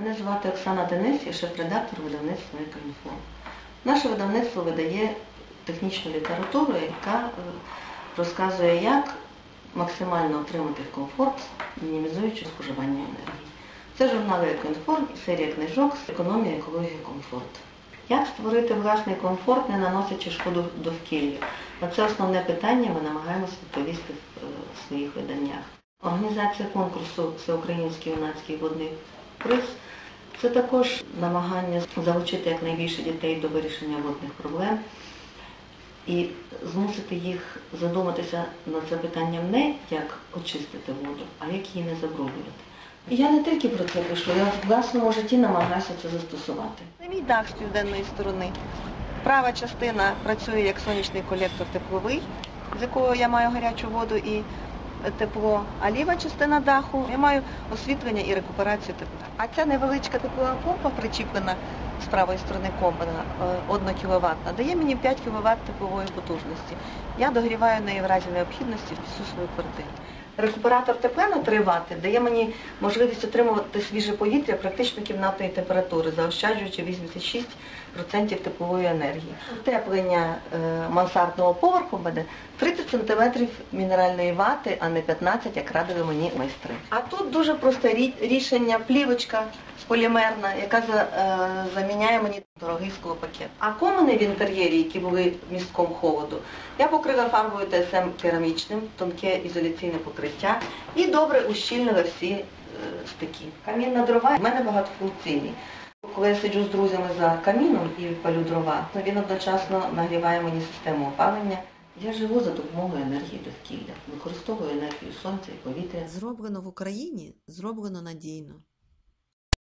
Мене звати Оксана Денис, я шеф-редактор видавництва «Екоінфо». Наше видавництво видає технічну літературу, яка е, розказує, як максимально отримати комфорт, мінімізуючи споживання енергії. Це журнали «Екоінфо» і серія книжок «Економія, екологія, комфорт». Як створити власний комфорт, не наносячи шкоду довкіллю? На це основне питання ми намагаємося відповісти в е, своїх виданнях. Організація конкурсу Всеукраїнський юнацький водний приз це також намагання залучити якнайбільше дітей до вирішення водних проблем і змусити їх задуматися над запитанням не як очистити воду, а як її не забруднювати. Я не тільки про це пишу, я в власному житті намагаюся це застосувати. Це мій дах з південної сторони. Права частина працює як сонячний колектор тепловий, з якого я маю гарячу воду і тепло, а ліва частина даху я маю освітлення і рекуперацію тепла. А ця невеличка теплова помпа причіплена з правої сторони комбина 1 кВт, дає мені 5 кВт теплової потужності. Я догріваю неї в разі необхідності всю свою квартиру. Рекуператор тепла на 3 Вт дає мені можливість отримувати свіже повітря практично кімнатної температури, заощаджуючи 86% теплової енергії. Утеплення е, мансардного поверху буде 30 см мінеральної вати, а не 15, як радили мені майстри. А тут дуже просте рішення, плівочка полімерна, яка е, заміняє мені дорогий склопакет. А комини в інтер'єрі, які були містком холоду, я покрила фарбою ТСМ керамічним, тонке ізоляційне покриття і добре ущільнила всі е, стики. Камін на дрова в мене багатофункційний. Коли я сиджу з друзями за каміном і палю дрова, то він одночасно нагріває мені систему опалення. Я живу за допомогою енергії довкілля, використовую енергію сонця і повітря. Зроблено в Україні, зроблено надійно.